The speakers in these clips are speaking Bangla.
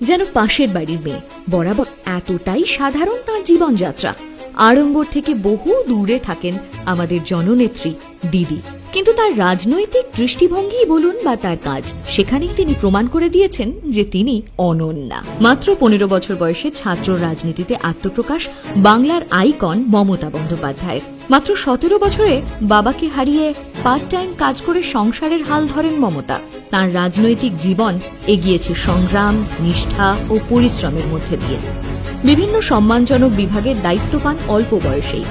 যেন পাশের বাড়ির মেয়ে। বরাবর এতটাই সাধারণ তার জীবনযাত্রা। আড়ম্বর থেকে বহু দূরে থাকেন আমাদের জননেত্রী, দিদি। কিন্তু তার রাজনৈতিক দৃষ্টিভঙ্গি বলুন বা তার কাজ, সেখানেই তিনি প্রমাণ করে দিয়েছেন যে তিনি অনন্যা। মাত্র পনেরো বছর বয়সে ছাত্র রাজনীতিতে আত্মপ্রকাশ, বাংলার আইকন মমতা বন্দ্যোপাধ্যায়ের। মাত্র সতেরো বছরে বাবাকে হারিয়ে পার্ট টাইম কাজ করে সংসারের হাল ধরেন মমতা। তার রাজনৈতিক জীবন এগিয়েছে সংগ্রাম, নিষ্ঠা ও পরিশ্রমের মধ্যে দিয়ে। বিভিন্ন সম্মানজনক বিভাগের দায়িত্ব পান অল্প বয়সেই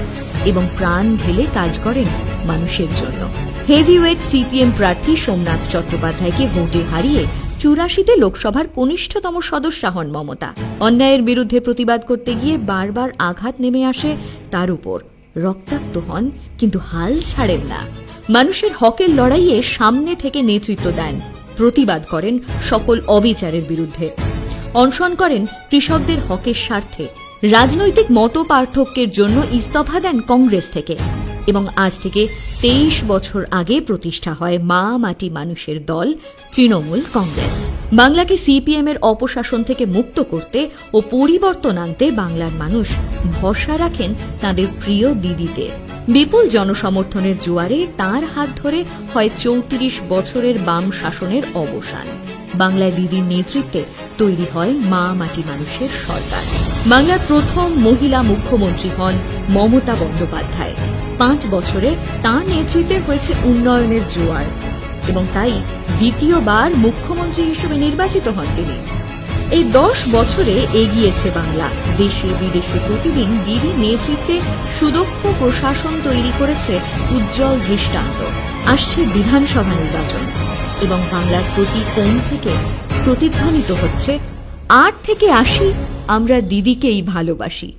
এবং প্রাণ ঢেলে কাজ করেন মানুষের জন্য। হেভিওয়েট সিপিএম প্রার্থী সোমনাথ চট্টোপাধ্যায়কে ভোটে হারিয়ে চুরাশিতে লোকসভার কনিষ্ঠতম সদস্যা হন মমতা। অন্যায়ের বিরুদ্ধে প্রতিবাদ করতে গিয়ে বারবার আঘাত নেমে আসে তার উপর। রক্তাক্ত হন, কিন্তু হাল ছাড়েন না। মানুষের হকের লড়াইয়ে সামনে থেকে নেতৃত্ব দেন। প্রতিবাদ করেন সকল অবিচারের বিরুদ্ধে। অনশন করেন কৃষকদের হকের স্বার্থে। রাজনৈতিক মত পার্থক্যের জন্য ইস্তফা দেন কংগ্রেস থেকে। এবং আজ থেকে তেইশ বছর আগে প্রতিষ্ঠা হয় মা মাটি মানুষের দল, তৃণমূল কংগ্রেস। বাংলাকে সিপিএম এর অপশাসন থেকে মুক্ত করতে ও পরিবর্তন আনতে বাংলার মানুষ ভরসা রাখেন তাদের প্রিয় দিদিতে। বিপুল জনসমর্থনের জোয়ারে তার হাত ধরে হয় চৌত্রিশ বছরের বাম শাসনের অবসান। বাংলায় দিদির নেতৃত্বে তৈরি হয় মা মাটি মানুষের সরকার। বাংলার প্রথম মহিলা মুখ্যমন্ত্রী হন মমতা বন্দ্যোপাধ্যায়। পাঁচ বছরে তার নেতৃত্বে হয়েছে উন্নয়নের জোয়ার এবং তাই দ্বিতীয়বার মুখ্যমন্ত্রী হিসেবে নির্বাচিত হন তিনি। এই দশ বছরে এগিয়েছে বাংলা। দেশে বিদেশে প্রতিদিন দিদির নেতৃত্বে সুদক্ষ প্রশাসন তৈরি করেছে উজ্জ্বল দৃষ্টান্ত। আসছে বিধানসভা নির্বাচন এবং বাংলার প্রতি কোণ থেকে প্রতিধ্বনিত হচ্ছে, আট থেকে আশি আমরা দিদিকেই ভালোবাসি।